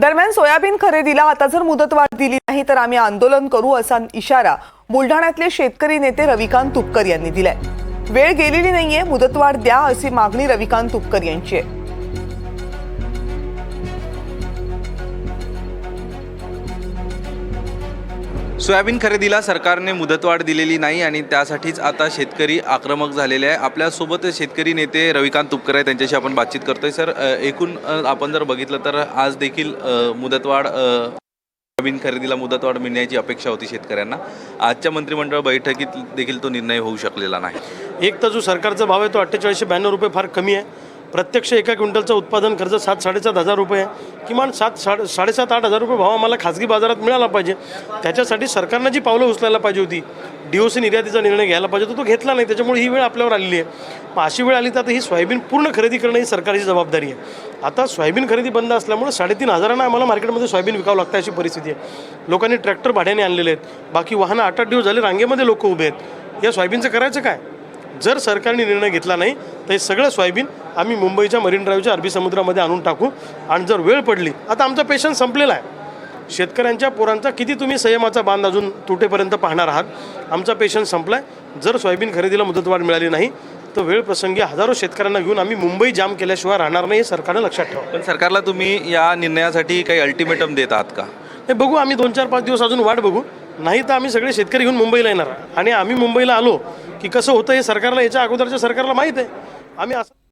दरम्यान सोयाबीन खरेदीला आता जर मुदतवाढ दिली नाही तर आम्ही आंदोलन करू असा इशारा बुलढाण्यातले शेतकरी नेते रविकांत तुपकर यांनी दिलाय. वेळ गेलेली नाहीये मुदतवाढ द्या अशी मागणी रविकांत तुपकर यांची आहे. सोयाबीन खरेदीला सरकारने मुदतवाढ दिलेली नाही आणि त्यासाठीच आता शेतकरी आक्रमक झालेले आहे. आपल्यासोबत शेतकरी नेते रविकांत तुपकर आहे त्यांच्याशी आपण बातचीत करतोय. सर एकूण आपण जर बघितलं तर आज देखील मुदतवाढ सोयाबीन खरेदीला मुदतवाढ मिळण्याची अपेक्षा होती शेतकऱ्यांना. आजच्या मंत्रिमंडळ बैठकीत देखील तो निर्णय होऊ शकलेला नाही. एक तर जो सरकारचा भाव आहे तो अठ्ठेचाळीसशे ब्याण्णव रुपये फार कमी आहे. प्रत्यक्ष एका क्विंटलचं उत्पादन खर्च सात साडेसात हजार रुपये आहे. किमान सात साडे साडेसात आठ हजार रुपये भाव आम्हाला खाजगी बाजारात मिळाला पाहिजे. त्याच्यासाठी सरकारनं जी पावलं उचलायला पाहिजे होती डी ओ सी निर्यातीचा निर्णय घ्यायला पाहिजे होता तो घेतला नाही. त्याच्यामुळे ही वेळ आपल्यावर आलेली आहे. मग अशी वेळ आली तर आता ही सोयाबीन पूर्ण खरेदी करणं ही सरकारची जबाबदारी आहे. आता सोयाबीन खरेदी बंद असल्यामुळे साडेतीन हजारांना आम्हाला मार्केटमध्ये सोयाबीन विकावं लागतं अशी परिस्थिती आहे. लोकांनी ट्रॅक्टर भाड्याने आणलेले आहेत. बाकी वाहनं आठ आठ दिवस झाले रांगेमध्ये लोक उभे आहेत. या सोयाबीनचं करायचं काय? जर सरकारने निर्णय घेतला नाही तर हे सगळं सोयाबीन आम्ही मुंबईच्या मरीन ड्राईव्हच्या अरबी समुद्रामध्ये आणून टाकू. आणि जर वेळ पडली आता आमचा पेशन्स संपलेला आहे. शेतकऱ्यांच्या पोरांचा किती तुम्ही संयमाचा बांध अजून तुटेपर्यंत पाहणार आहात? आमचा पेशन्स संपला आहे जर सोयाबीन खरेदीला मुदतवाढ मिळाली नाही तर वेळ प्रसंगी हजारो शेतकऱ्यांना घेऊन आम्ही मुंबई जाम केल्याशिवाय राहणार नाही हे सरकारनं लक्षात ठेवा. पण सरकारला तुम्ही या निर्णयासाठी काही अल्टिमेटम देत आहात का? हे बघू आम्ही दोन चार पाच दिवस अजून वाट बघू. नाही तर आम्ही सगळे शेतकरी घेऊन मुंबईला येणार. आणि आम्ही मुंबईला आलो की कसं होतं हे सरकारला याच्या अगोदरच्या सरकारला माहीत आहे. आम्ही असं